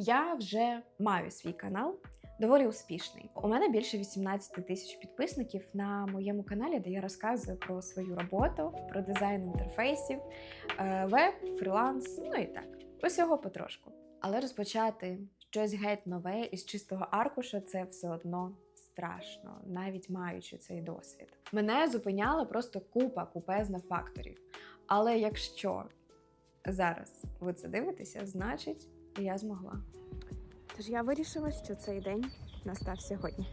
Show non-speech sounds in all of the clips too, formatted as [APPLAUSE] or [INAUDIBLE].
Я вже маю свій канал, доволі успішний. У мене більше 18 тисяч підписників на моєму каналі, де я розказую про свою роботу, про дизайн інтерфейсів, е, веб, фріланс, ну і так. Усього потрошку. Але розпочати щось геть нове із чистого аркуша це все одно страшно, навіть маючи цей досвід. Мене зупиняла просто купа купезна факторів. Але якщо зараз ви це дивитеся, значить я змогла. Тож я вирішила, що цей день настав сьогодні.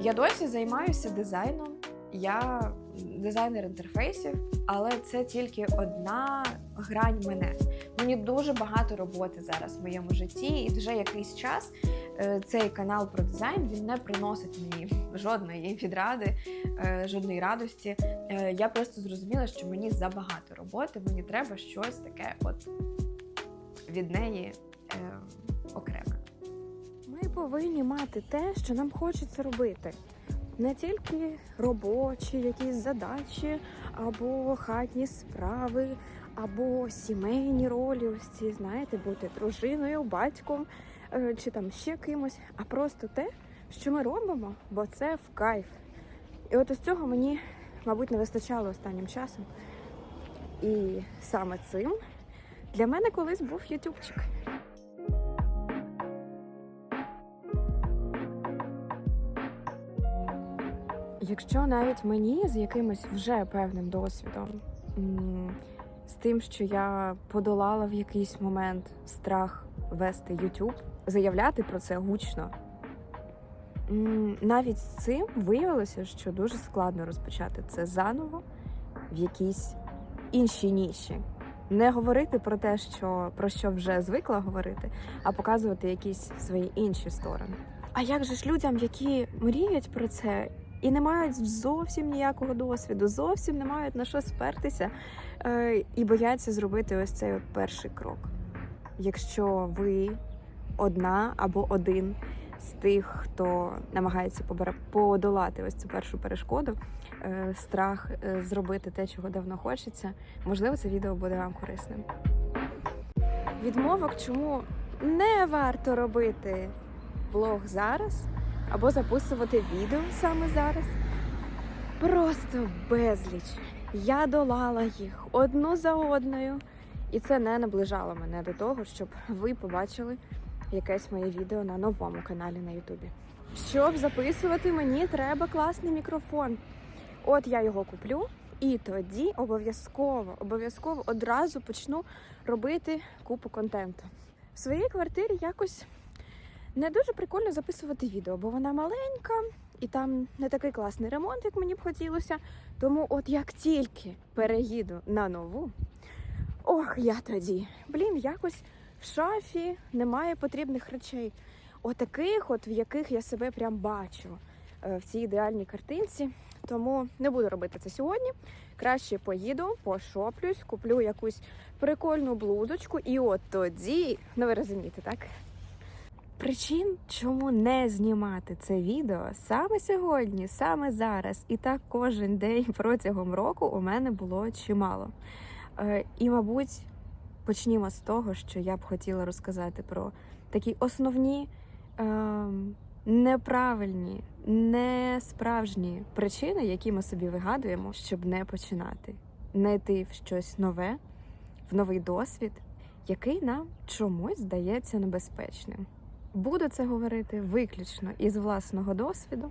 Я досі займаюся дизайном. Я дизайнер інтерфейсів, але це тільки одна грань мене. Мені дуже багато роботи зараз в моєму житті, і вже якийсь час е, цей канал про дизайн він не приносить мені [LAUGHS] жодної відради, е, жодної радості. Е, Я просто зрозуміла, що мені забагато роботи, мені треба щось таке, от від неї окреме. Ми повинні мати те, що нам хочеться робити. Не тільки робочі якісь задачі, або хатні справи, або сімейні ролі, ось ці, знаєте, бути дружиною, батьком е, чи там ще кимось, а просто те, що ми робимо, бо це в кайф. І от із цього мені, мабуть, не вистачало останнім часом. І саме цим для мене колись був ютубчик. Якщо навіть мені з якимось вже певним досвідом, з тим, що я подолала в якийсь момент страх вести YouTube, заявляти про це гучно, навіть з цим виявилося, що дуже складно розпочати це заново в якійсь іншій ніші. Не говорити про те, що про що вже звикла говорити, а показувати якісь свої інші сторони. А як же ж людям, які мріють про це і не мають зовсім ніякого досвіду, зовсім не мають на що спертися е, і бояться зробити ось цей от перший крок. Якщо ви одна або один з тих, хто намагається подолати ось цю першу перешкоду, е, страх е, зробити те, чого давно хочеться, можливо, це відео буде вам корисним. Відмовок, чому не варто робити блог зараз або записувати відео саме зараз. Просто безліч. Я долала їх одну за одною, і це не наближало мене до того, щоб ви побачили якесь моє відео на новому каналі на Ютубі. Щоб записувати, мені треба класний мікрофон. От я його куплю, і тоді обов'язково, обов'язково одразу почну робити купу контенту. В своїй квартирі якось не дуже прикольно записувати відео, бо вона маленька і там не такий класний ремонт, як мені б хотілося. Тому, от як тільки переїду на нову, ох, я тоді, блін, якось в шафі немає потрібних речей. Отаких, от в яких я себе прям бачу е, в цій ідеальній картинці. Тому не буду робити це сьогодні. Краще поїду, пошоплюсь, куплю якусь прикольну блузочку, і от тоді, ну ви розумієте, так? Причин, чому не знімати це відео саме сьогодні, саме зараз, і так кожен день протягом року у мене було чимало. Е, І, мабуть, почнімо з того, що я б хотіла розказати про такі основні ем, неправильні, несправжні причини, які ми собі вигадуємо, щоб не починати, не йти в щось нове, в новий досвід, який нам чомусь здається небезпечним. Буду це говорити виключно із власного досвіду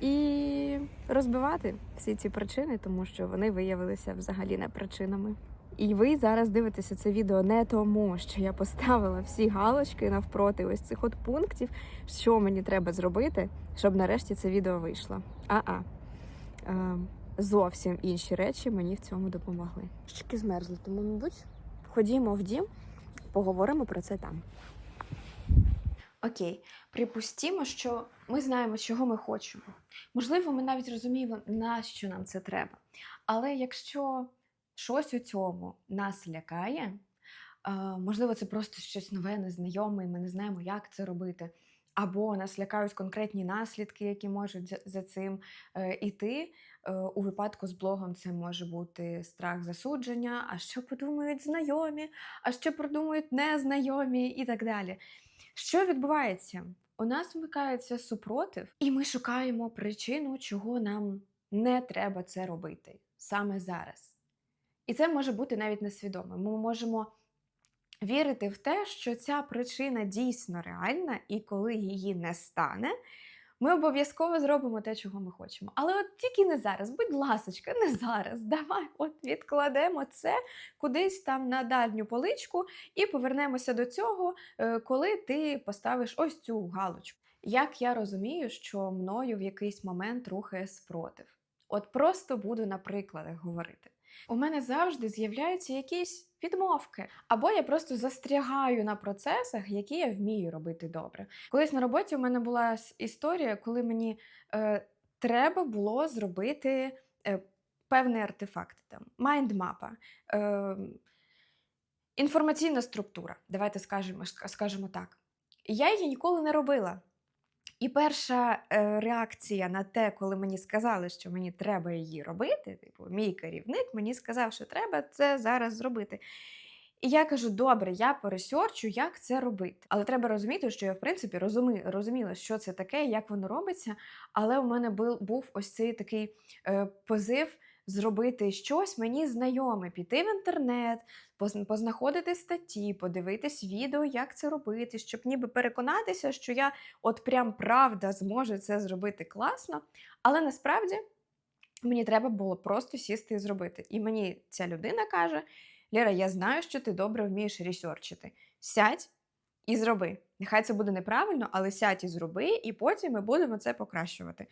і розбивати всі ці причини, тому що вони виявилися взагалі не причинами. І ви зараз дивитеся це відео не тому, що я поставила всі галочки навпроти ось цих от пунктів, що мені треба зробити, щоб нарешті це відео вийшло. А-а. Е, зовсім інші речі мені в цьому допомогли. Щоки змерзли, тому, мабуть, ходімо в дім, поговоримо про це там. Окей, припустімо, що ми знаємо, чого ми хочемо. Можливо, ми навіть розуміємо, на що нам це треба. Але якщо щось у цьому нас лякає, можливо, це просто щось нове, незнайоме, і ми не знаємо, як це робити. Або нас лякають конкретні наслідки, які можуть за- цим е, іти. Е, У випадку з блогом це може бути страх засудження, а що подумають знайомі, а що продумають незнайомі і так далі. Що відбувається? У нас вмикається супротив, і ми шукаємо причину, чого нам не треба це робити саме зараз. І це може бути навіть несвідомо. Ми можемо вірити в те, що ця причина дійсно реальна, і коли її не стане, ми обов'язково зробимо те, чого ми хочемо. Але от тільки не зараз, будь ласочка, не зараз. Давай от відкладемо це кудись там на дальню поличку і повернемося до цього, е, коли ти поставиш ось цю галочку. Як я розумію, що мною в якийсь момент рухає спротив? От просто буду на прикладах говорити. У мене завжди з'являються якісь відмовки, або я просто застрягаю на процесах, які я вмію робити добре. Колись на роботі у мене була історія, коли мені е, треба було зробити е, певний артефакт, там майндмапа. Е, Інформаційна структура, давайте скажемо, скажемо так. Я її ніколи не робила. І перша е, реакція на те, коли мені сказали, що мені треба її робити, типу, мій керівник мені сказав, що треба це зараз зробити. І я кажу: добре, я поресерчу, як це робити. Але треба розуміти, що я, в принципі, розумі, розуміла, що це таке, як воно робиться. Але у мене був, був ось цей такий е, позив зробити щось мені знайоме, піти в інтернет, познаходити статті, подивитись відео, як це робити, щоб ніби переконатися, що я от прям правда зможу це зробити класно. Але насправді мені треба було просто сісти і зробити. І мені ця людина каже: Ліра, я знаю, що ти добре вмієш ресерчити. Сядь і зроби. Нехай це буде неправильно, але сядь і зроби, і потім ми будемо це покращувати.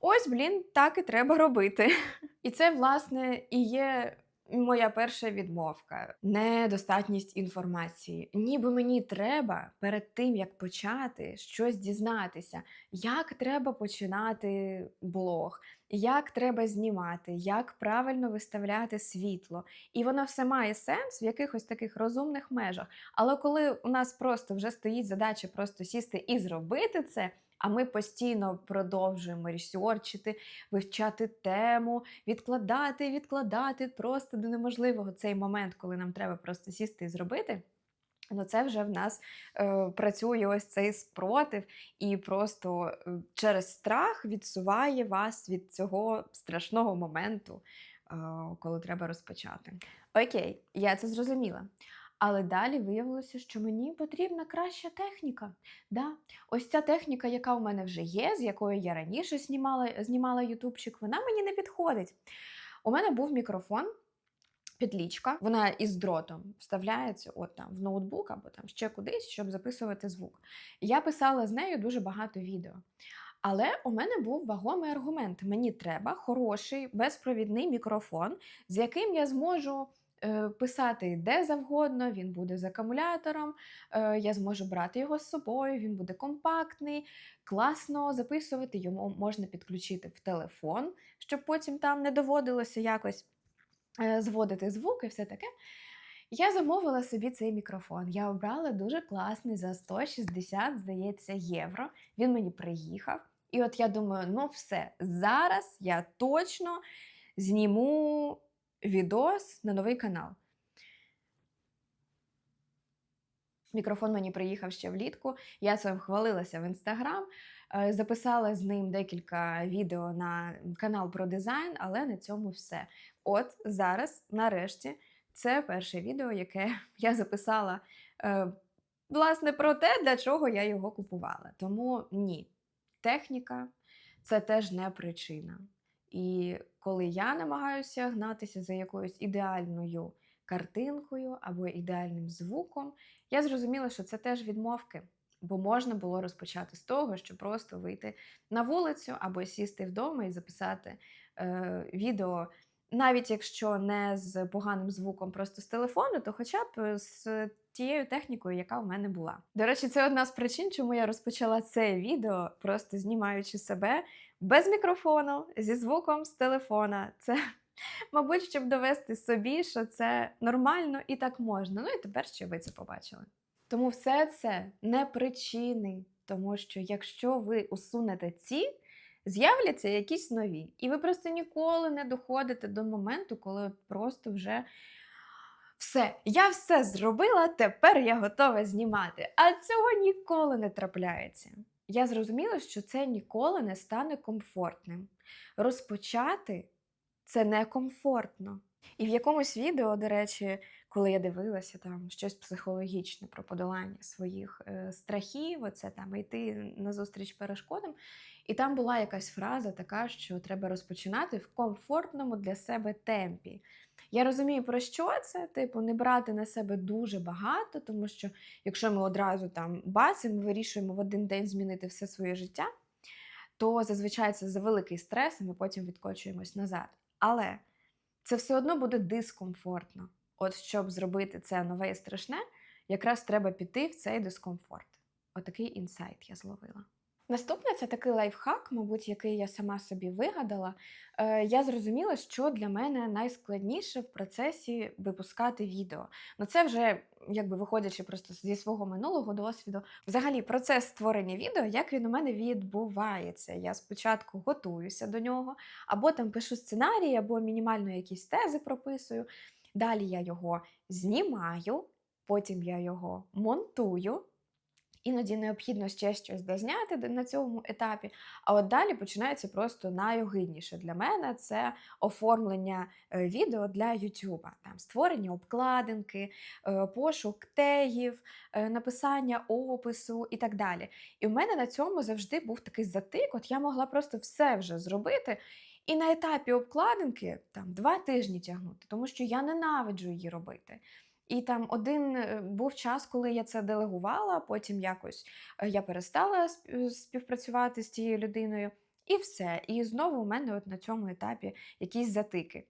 Ось, блін, так і треба робити. [LAUGHS] І це, власне, і є моя перша відмовка. Недостатність інформації. Ніби мені треба перед тим, як почати щось дізнатися, як треба починати блог, як треба знімати, як правильно виставляти світло. І воно все має сенс в якихось таких розумних межах. Але коли у нас просто вже стоїть задача просто сісти і зробити це. А ми постійно продовжуємо ресерчити, вивчати тему, відкладати, відкладати просто до неможливого цей момент, коли нам треба просто сісти і зробити. Ну, це вже в нас е, працює ось цей спротив, і просто е, через страх відсуває вас від цього страшного моменту, е, коли треба розпочати. Окей, я це зрозуміла. Але далі виявилося, що мені потрібна краща техніка. Да, ось ця техніка, яка у мене вже є, з якою я раніше знімала, знімала ютубчик, вона мені не підходить. У мене був мікрофон, підлічка, вона із дротом вставляється от там в ноутбук або там ще кудись, щоб записувати звук. Я писала з нею дуже багато відео. Але у мене був вагомий аргумент: мені треба хороший безпровідний мікрофон, з яким я зможу е, писати де завгодно, він буде з акумулятором, е, я зможу брати його з собою, він буде компактний, класно записувати, йому можна підключити в телефон, щоб потім там не доводилося якось зводити звук і все таке. Я замовила собі цей мікрофон. Я обрала дуже класний за 160, здається, євро. Він мені приїхав. І от я думаю, ну все, зараз я точно зніму відос на новий канал. Мікрофон мені приїхав ще влітку. Я цим хвалилася в інстаграм, е, записала з ним декілька відео на канал про дизайн, але на цьому все. От зараз, нарешті, це перше відео, яке [LAUGHS] я записала е, власне про те, для чого я його купувала. Тому ні, техніка це теж не причина. І коли я намагаюся гнатися за якоюсь ідеальною картинкою або ідеальним звуком, я зрозуміла, що це теж відмовки. Бо можна було розпочати з того, що просто вийти на вулицю або сісти вдома і записати е, відео, навіть якщо не з поганим звуком, просто з телефону, то хоча б з тією технікою, яка в мене була. До речі, це одна з причин, чому я розпочала це відео, просто знімаючи себе без мікрофону, зі звуком з телефона. Це [LAUGHS] Мабуть, щоб довести собі, що це нормально і так можна. Ну і тепер ще ви це побачили. Тому все це не причини, тому що якщо ви усунете ці, з'являться якісь нові. І ви просто ніколи не доходите до моменту, коли просто вже все, я все зробила, тепер я готова знімати. А цього ніколи не трапляється. Я зрозуміла, що це ніколи не стане комфортним. Розпочати це некомфортно. І в якомусь відео, до речі, коли я дивилася там щось психологічне про подолання своїх е, страхів, оце там йти назустріч перешкодам. І там була якась фраза така, що треба розпочинати в комфортному для себе темпі. Я розумію, про що це, типу, не брати на себе дуже багато, тому що якщо ми одразу там бацимо, вирішуємо в один день змінити все своє життя, то зазвичай це за великий стрес, і ми потім відкочуємось назад. Але це все одно буде дискомфортно. От щоб зробити це нове і страшне, якраз треба піти в цей дискомфорт. Отакий інсайт я зловила. Наступне це такий лайфхак, мабуть, який я сама собі вигадала. Е, я зрозуміла, що для мене найскладніше в процесі випускати відео. Ну це вже якби виходячи просто зі свого минулого досвіду. Взагалі, процес створення відео, як він у мене відбувається. Я спочатку готуюся до нього, або там пишу сценарій, або мінімально якісь тези прописую. Далі я його знімаю, потім я його монтую. Іноді необхідно ще щось дозняти на цьому етапі. А от далі починається просто найогидніше для мене це оформлення е, відео для YouTube. Там створення обкладинки, е, пошук тегів, е, написання опису і так далі. І в мене на цьому завжди був такий затик. От я могла просто все вже зробити. І на етапі обкладинки там два тижні тягнути, тому що я ненавиджу її робити. І там один е, був час, коли я це делегувала, потім якось е, я перестала співпрацювати з цією людиною, і все. І знову у мене от на цьому етапі якісь затики.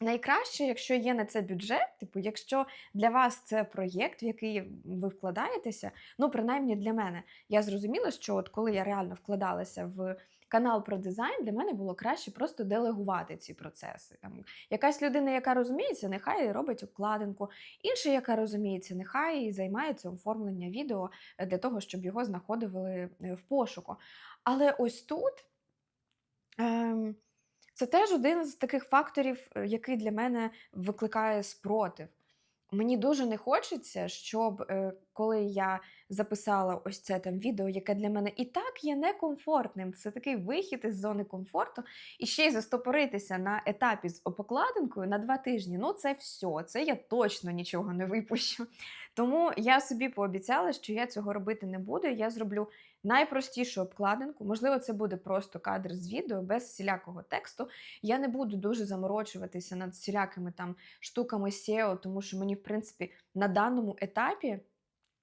Найкраще, якщо є на це бюджет, типу, якщо для вас це проєкт, в який ви вкладаєтеся, ну принаймні для мене, я зрозуміла, що от коли я реально вкладалася в канал про дизайн, для мене було краще просто делегувати ці процеси. Там якась людина, яка розуміється, нехай робить обкладинку, інша, яка розуміється, нехай займається оформленням відео е, для того, щоб його знаходили е, в пошуку. Але ось тут. Ем, це теж один з таких факторів, е, який для мене викликає спротив. Мені дуже не хочеться, щоб коли я записала ось це там відео, яке для мене і так є некомфортним, це такий вихід із зони комфорту, і ще й застопоритися на етапі з опокладинкою на два тижні. Ну, це все, це я точно нічого не випущу. Тому я собі пообіцяла, що я цього робити не буду. Я зроблю найпростішу обкладинку. Можливо, це буде просто кадр з відео без всілякого тексту. Я не буду дуже заморочуватися над всілякими там штуками SEO, тому що мені, в принципі, на даному етапі.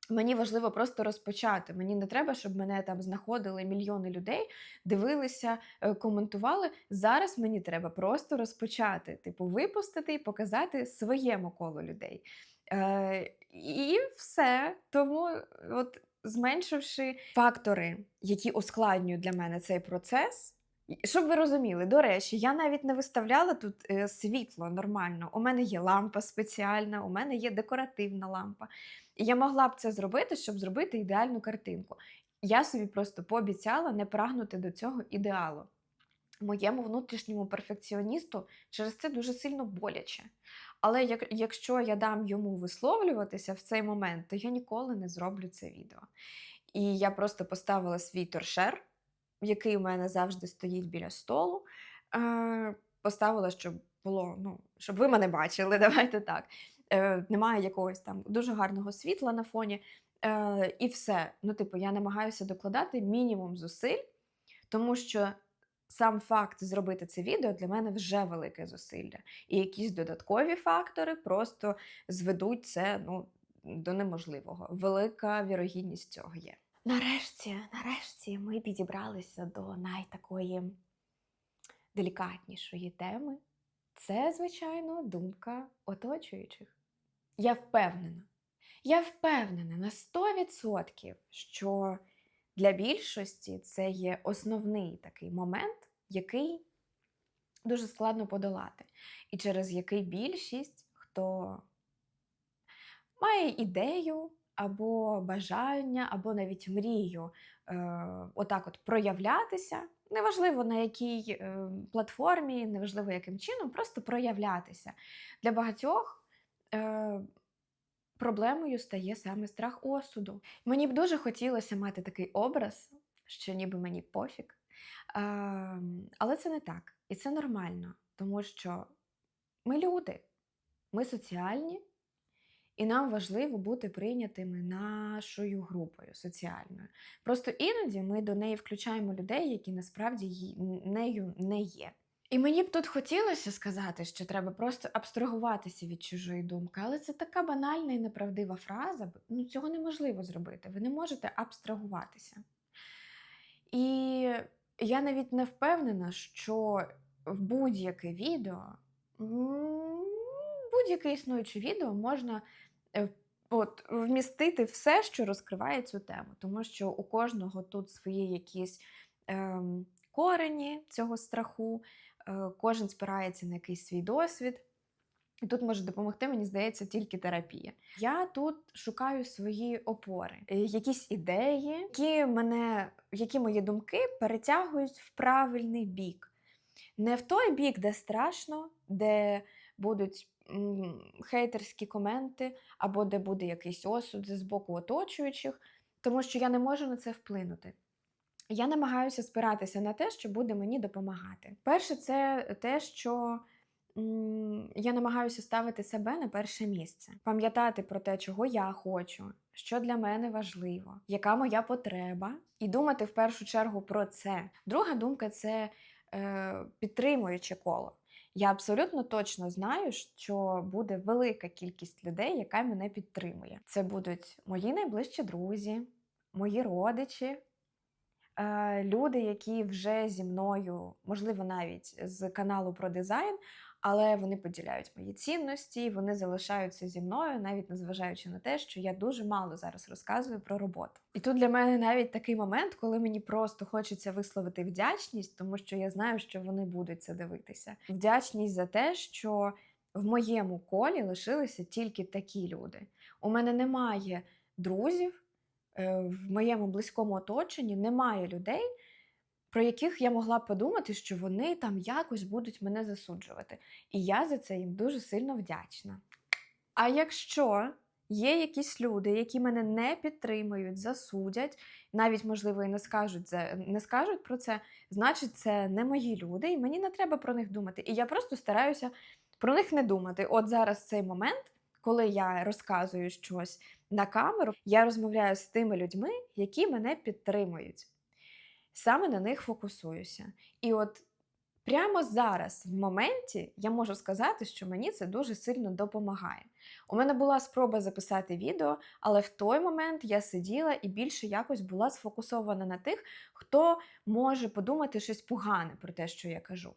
Мені важливо просто розпочати. Мені не треба, щоб мене там знаходили мільйони людей, дивилися, е, коментували. Зараз мені треба просто розпочати, типу, випустити і показати своєму колу людей. Е, і все. Тому, от, зменшивши фактори, які ускладнюють для мене цей процес. Щоб ви розуміли, до речі, я навіть не виставляла тут е, світло нормально. У мене є лампа спеціальна, у мене є декоративна лампа. І я могла б це зробити, щоб зробити ідеальну картинку. Я собі просто пообіцяла не прагнути до цього ідеалу. Моєму внутрішньому перфекціоністу через це дуже сильно боляче. Але як, якщо я дам йому висловлюватися в цей момент, то я ніколи не зроблю це відео. І я просто поставила свій торшер, який у мене завжди стоїть біля столу. Е, поставила, щоб було, ну, щоб ви мене бачили, [LAUGHS] давайте так. Е, немає якогось там дуже гарного світла на фоні. Е, і все. Ну, типу, я намагаюся докладати мінімум зусиль, тому що сам факт зробити це відео для мене вже велике зусилля. І якісь додаткові фактори просто зведуть це ну, до неможливого. Велика вірогідність цього є. Нарешті, нарешті, ми підібралися до найтакої делікатнішої теми. Це, звичайно, думка оточуючих. Я впевнена, я впевнена на 100%, що для більшості це є основний такий момент, який дуже складно подолати, і через який більшість, хто має ідею або бажання, або навіть мрію е, отак от проявлятися. Неважливо на якій е, платформі, неважливо яким чином, просто проявлятися. Для багатьох е, проблемою стає саме страх осуду. Мені б дуже хотілося мати такий образ, що ніби мені пофіг. Е, але це не так. І це нормально, тому що ми люди, ми соціальні, і нам важливо бути прийнятими нашою групою соціальною. Просто іноді ми до неї включаємо людей, які насправді нею не є. І мені б тут хотілося сказати, що треба просто абстрагуватися від чужої думки, але це така банальна і неправдива фраза. Ну, цього неможливо зробити. Ви не можете абстрагуватися. І я навіть не впевнена, що в будь-яке відео, будь-яке існуюче відео можна е, от, вмістити все, що розкриває цю тему. Тому що у кожного тут свої якісь ем, корені цього страху, кожен спирається на якийсь свій досвід. І тут може допомогти, мені здається, тільки терапія. Я тут шукаю свої опори, е, якісь ідеї, які мене, які мої думки перетягують в правильний бік. Не в той бік, де страшно, де будуть хейтерські коменти, або де буде якийсь осуд з боку оточуючих, тому що я не можу на це вплинути. Я намагаюся спиратися на те, що буде мені допомагати. Перше, це те, що я намагаюся ставити себе на перше місце, пам'ятати про те, чого я хочу, що для мене важливо, яка моя потреба, і думати в першу чергу про це. Друга думка це е, підтримуюче коло. Я абсолютно точно знаю, що буде велика кількість людей, яка мене підтримує. Це будуть мої найближчі друзі, мої родичі, люди, які вже зі мною, можливо, навіть з каналу про дизайн, але вони поділяють мої цінності, вони залишаються зі мною, навіть незважаючи на те, що я дуже мало зараз розказую про роботу. І тут для мене навіть такий момент, коли мені просто хочеться висловити вдячність, тому що я знаю, що вони будуть це дивитися. Вдячність за те, що в моєму колі лишилися тільки такі люди. У мене немає друзів, е, в моєму близькому оточенні немає людей, про яких я могла б подумати, що вони там якось будуть мене засуджувати. І я за це їм дуже сильно вдячна. А якщо є якісь люди, які мене не підтримують, засудять, навіть, можливо, і не скажуть, не скажуть про це, значить, це не мої люди, і мені не треба про них думати. І я просто стараюся про них не думати. От зараз цей момент, коли я розказую щось на камеру, я розмовляю з тими людьми, які мене підтримують. Саме на них фокусуюся. І от прямо зараз, в моменті, я можу сказати, що мені це дуже сильно допомагає. У мене була спроба записати відео, але в той момент я сиділа і більше якось була сфокусована на тих, хто може подумати щось погане про те, що я кажу.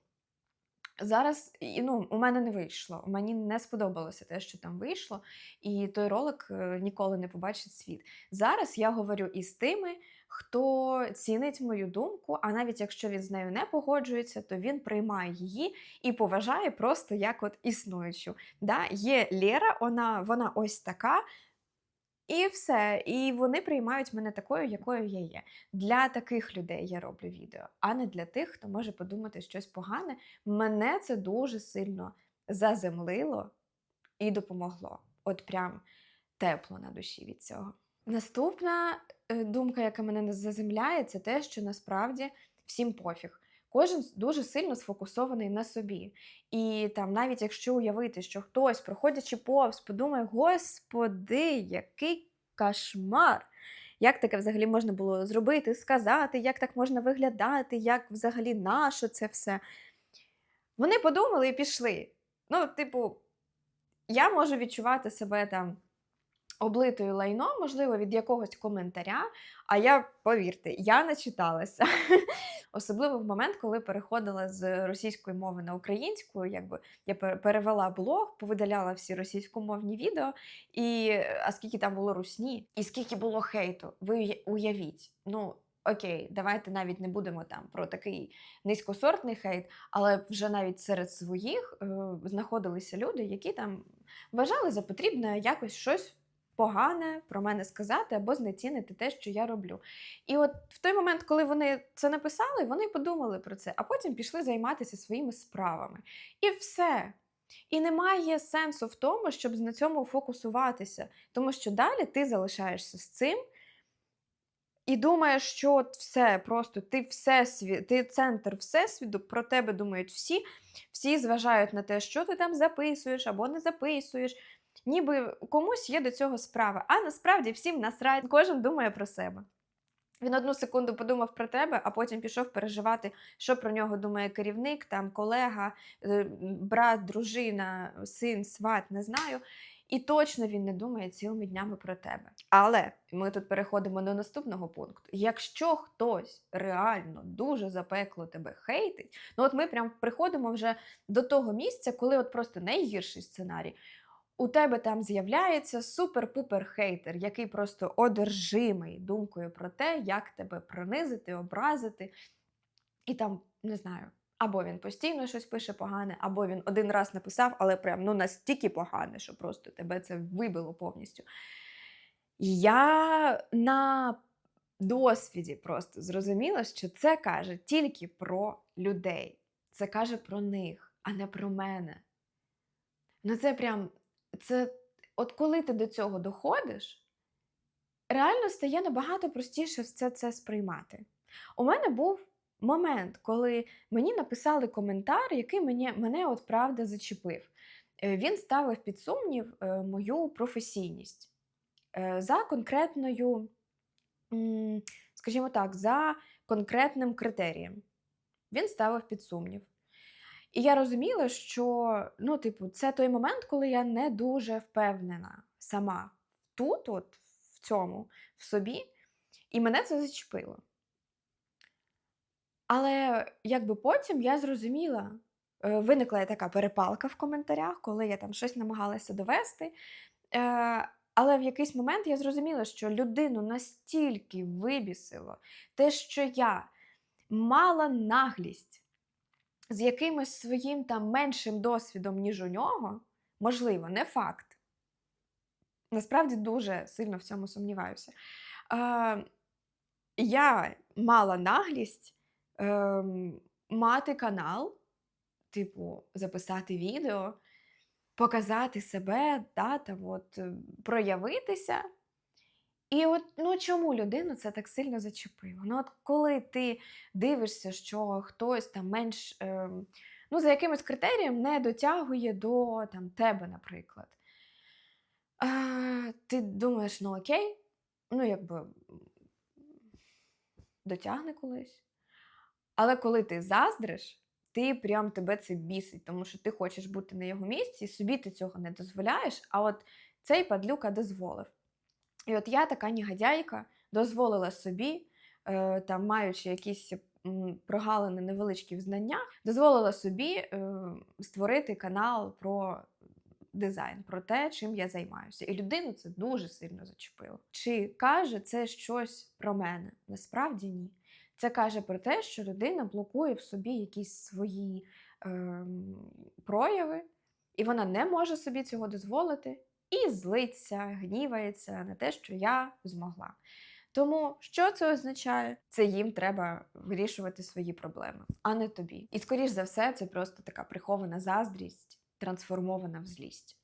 Зараз ну, у мене не вийшло. Мені не сподобалося те, що там вийшло, і той ролик е, ніколи не побачить світ. Зараз я говорю із тими, хто цінить мою думку, а навіть якщо він з нею не погоджується, то він приймає її і поважає просто як от існуючу. Да? Є Лєра, вона, вона ось така. І все, і вони приймають мене такою, якою я є. Для таких людей я роблю відео, а не для тих, хто може подумати щось погане. Мене це дуже сильно заземлило і допомогло. От прям тепло на душі від цього. Наступна е, думка, яка мене заземляє, це те, що насправді всім пофіг. Кожен дуже сильно сфокусований на собі. І там, навіть якщо уявити, що хтось, проходячи повз, подумає, господи, який кошмар! Як таке взагалі можна було зробити, сказати, як так можна виглядати, як взагалі наше це все. Вони подумали і пішли. Ну, типу, я можу відчувати себе там облитою лайном, можливо, від якогось коментаря. А я, повірте, я не читалася. [LAUGHS] Особливо в момент, коли переходила з російської мови на українську, якби я перевела блог, повидаляла всі російськомовні відео, і а скільки там було русні, і скільки було хейту, ви уявіть. Ну, окей, давайте навіть не будемо там про такий низькосортний хейт, але вже навіть серед своїх е, знаходилися люди, які там вважали за потрібне якось щось погане про мене сказати або знецінити те, що я роблю. І от в той момент, коли вони це написали, вони подумали про це, а потім пішли займатися своїми справами. І все. І немає сенсу в тому, щоб на цьому фокусуватися, тому що далі ти залишаєшся з цим. І думаєш, що от все, просто ти всесвіт, ти центр всесвіту, про тебе думають всі, всі зважають на те, що ти там записуєш або не записуєш. Ніби комусь є до цього справа. А насправді всім насрать, кожен думає про себе. Він одну секунду подумав про тебе, а потім пішов переживати, що про нього думає керівник, там колега, е, брат, дружина, син, сват, не знаю. І точно він не думає цілими днями про тебе. Але ми тут переходимо до наступного пункту. Якщо хтось реально дуже запекло тебе хейтить, ну от ми прям приходимо вже до того місця, коли от просто найгірший сценарій. У тебе там з'являється супер-пупер хейтер, який просто одержимий думкою про те, як тебе принизити, образити. І там, не знаю, або він постійно щось пише погане, або він один раз написав, але прям ну настільки погане, що просто тебе це вибило повністю. Я на досвіді просто зрозуміла, що це каже тільки про людей. Це каже про них, а не про мене. Ну, це прям, це, от коли ти до цього доходиш, реально стає набагато простіше все це сприймати. У мене був момент, коли мені написали коментар, який мені, мене от правда зачепив. Е, Він ставив під сумнів е, мою професійність е, за конкретною, скажімо так, за конкретним критерієм. Він ставив під сумнів. І я розуміла, що ну, типу, це той момент, коли я не дуже впевнена сама тут, от, в цьому, в собі, і мене це зачепило. Але якби потім я зрозуміла, е, виникла така перепалка в коментарях, коли я там щось намагалася довести. Е, Але в якийсь момент я зрозуміла, що людину настільки вибісило те, що я мала наглість з якимось своїм там меншим досвідом, ніж у нього, можливо, не факт. Насправді дуже сильно в цьому сумніваюся. Е, я мала наглість ем, мати канал, типу, записати відео, показати себе, да, там, от, е, проявитися. І от ну чому людину це так сильно зачепило? Ну, от коли ти дивишся, що хтось там менш ем, ну, за якимось критерієм не дотягує до там, тебе, наприклад. А, ти думаєш, ну окей, ну якби дотягне колись. Але коли ти заздриш, ти прям тебе це бісить, тому що ти хочеш бути на його місці, і собі ти цього не дозволяєш, а от цей падлюка дозволив. І от я така негодяйка дозволила собі, е, там, маючи якісь прогалини невеличкі в знаннях, дозволила собі е, створити канал про дизайн, про те, чим я займаюся. І людину це дуже сильно зачепило. Чи каже це щось про мене? Насправді ні. Це каже про те, що людина блокує в собі якісь свої ем, прояви, і вона не може собі цього дозволити, і злиться, гнівається на те, що я змогла. Тому що це означає? Це їм треба вирішувати свої проблеми, а не тобі. І скоріш за все, це просто така прихована заздрість, трансформована в злість.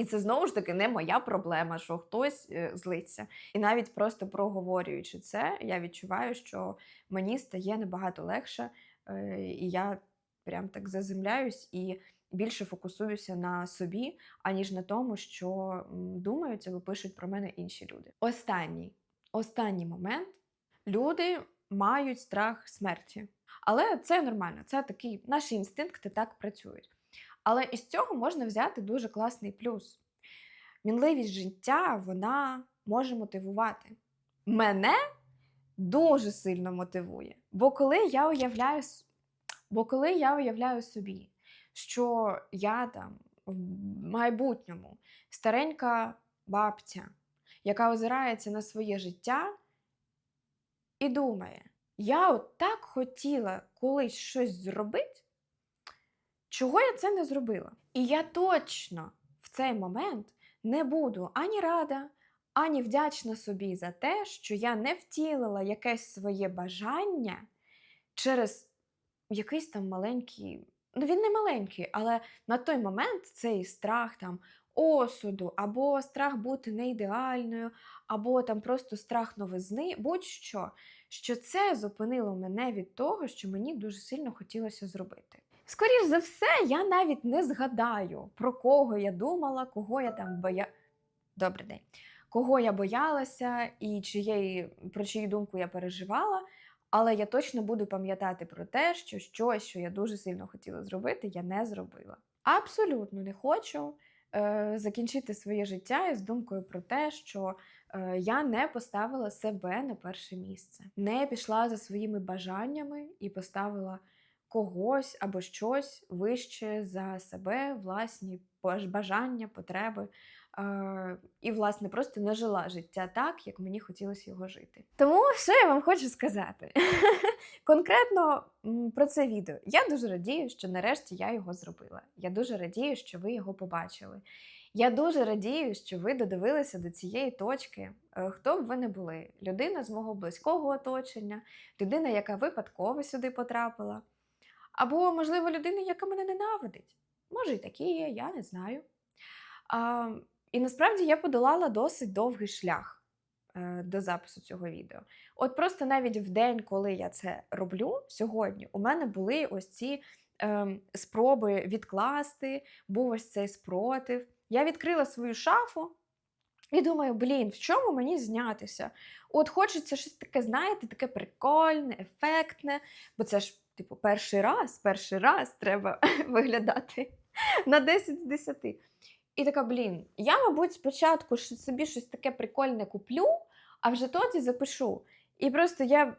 І це знову ж таки не моя проблема, що хтось е, злиться. І навіть просто проговорюючи це, я відчуваю, що мені стає набагато легше, е, і я прям так заземляюсь і більше фокусуюся на собі, аніж на тому, що думають або пишуть про мене інші люди. Останній, останній момент люди мають страх смерті. Але це нормально, це такий наші інстинкти так працюють. Але із цього можна взяти дуже класний плюс. Мінливість життя вона може мотивувати. Мене дуже сильно мотивує. Бо коли я уявляю, бо коли я уявляю собі, що я там в майбутньому старенька бабця, яка озирається на своє життя і думає: я от так хотіла колись щось зробити, чого я це не зробила? І я точно в цей момент не буду ані рада, ані вдячна собі за те, що я не втілила якесь своє бажання через якийсь там маленький. Ну, він не маленький, але на той момент цей страх там осуду, або страх бути неідеальною, або там просто страх новизни, будь-що, що це зупинило мене від того, що мені дуже сильно хотілося зробити. Скоріш за все, я навіть не згадаю, про кого я думала, кого я там боя. Добрий день. Кого я боялася і чиєї, про чию думку я переживала, але я точно буду пам'ятати про те, що щось, що я дуже сильно хотіла зробити, я не зробила. Абсолютно не хочу е, закінчити своє життя із думкою про те, що е, я не поставила себе на перше місце, не пішла за своїми бажаннями і поставила когось або щось вище за себе, власні бажання, потреби. І, власне, просто не жила життя так, як мені хотілося його жити. Тому що я вам хочу сказати? [LAUGHS] Конкретно про це відео. Я дуже радію, що нарешті я його зробила. Я дуже радію, що ви його побачили. Я дуже радію, що ви додивилися до цієї точки, е, хто б ви не були. Людина з мого близького оточення, людина, яка випадково сюди потрапила, або, можливо, людина, яка мене ненавидить. Може, і такі є, я не знаю. А, і насправді я подолала досить довгий шлях е, до запису цього відео. От просто навіть в день, коли я це роблю сьогодні, у мене були ось ці е, спроби відкласти, був ось цей спротив. Я відкрила свою шафу і думаю, блін, в чому мені знятися? От хочеться щось таке, знаєте, таке прикольне, ефектне, бо це ж, типу, перший раз, перший раз треба [LAUGHS] виглядати на 10 з 10. І така, блін, я, мабуть, спочатку собі щось таке прикольне куплю, а вже тоді запишу. І просто я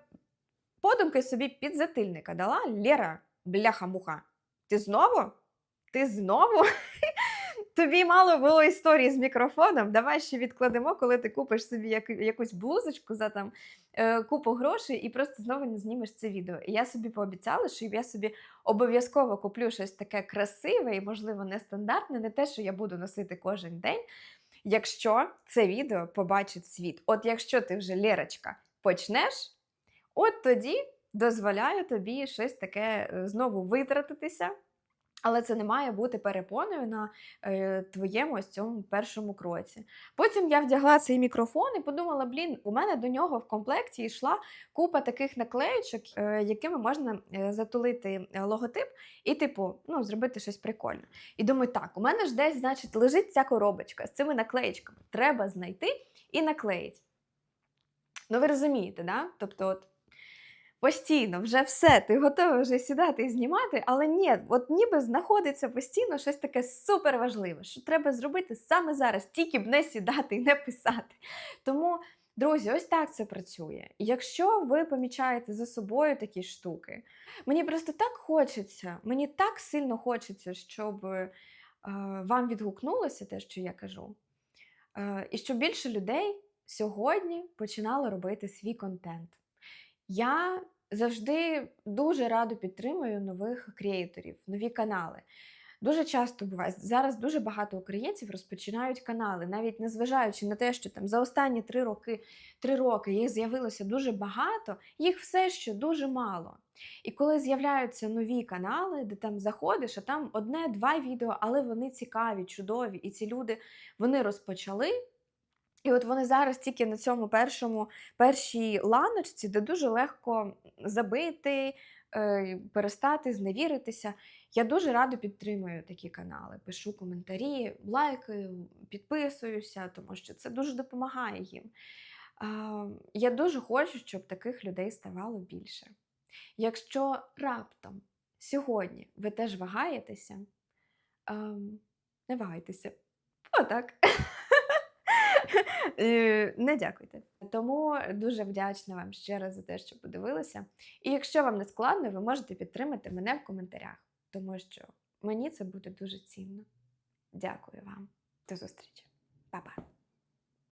подумки собі підзатильника дала Лєра, бляха-муха. Ти знову? Ти знову? [LAUGHS] Тобі мало було історії з мікрофоном. Давай ще відкладемо, коли ти купиш собі яку- якусь блузочку за там купу грошей і просто знову не знімеш це відео. І я собі пообіцяла, що я собі обов'язково куплю щось таке красиве і, можливо, нестандартне, не те, що я буду носити кожен день, якщо це відео побачить світ. От якщо ти вже Лєрочка почнеш, от тоді дозволяю тобі щось таке е, знову витратитися. Але це не має бути перепоною на е, твоєму ось цьому першому кроці. Потім я вдягла цей мікрофон і подумала: блін, у мене до нього в комплекті йшла купа таких наклеєчок, е, якими можна е, затулити логотип і, типу, ну, зробити щось прикольне. І думаю, так, у мене ж десь, значить, лежить ця коробочка з цими наклеєчками. Треба знайти і наклеїти. Ну, ви розумієте, да? Тобто, от постійно вже все, ти готова вже сідати і знімати, але ні, от ніби знаходиться постійно щось таке супер важливе, що треба зробити саме зараз, тільки б не сідати і не писати. Тому, друзі, ось так це працює. Якщо ви помічаєте за собою такі штуки, мені просто так хочеться, мені так сильно хочеться, щоб е, вам відгукнулося те, що я кажу, е, і щоб більше людей сьогодні починало робити свій контент. Я завжди дуже радо підтримую нових креаторів, нові канали. Дуже часто буває, зараз дуже багато українців розпочинають канали, навіть незважаючи на те, що там за останні три роки, три роки їх з'явилося дуже багато, їх все ще дуже мало. І коли з'являються нові канали, де там заходиш, а там одне-два відео, але вони цікаві, чудові, і ці люди вони розпочали. І от вони зараз тільки на цьому першому першій ланочці, де дуже легко забити, е, перестати, зневіритися. Я дуже радо підтримую такі канали. Пишу коментарі, лайкаю, підписуюся, тому що це дуже допомагає їм. Я дуже хочу, щоб таких людей ставало більше. Якщо раптом сьогодні ви теж вагаєтеся, ем, не вагайтеся. Отак. Е, Не дякуйте. Тому дуже вдячна вам ще раз за те, що подивилися. І якщо вам не складно, ви можете підтримати мене в коментарях, тому що мені це буде дуже цінно. Дякую вам. До зустрічі. Па-па.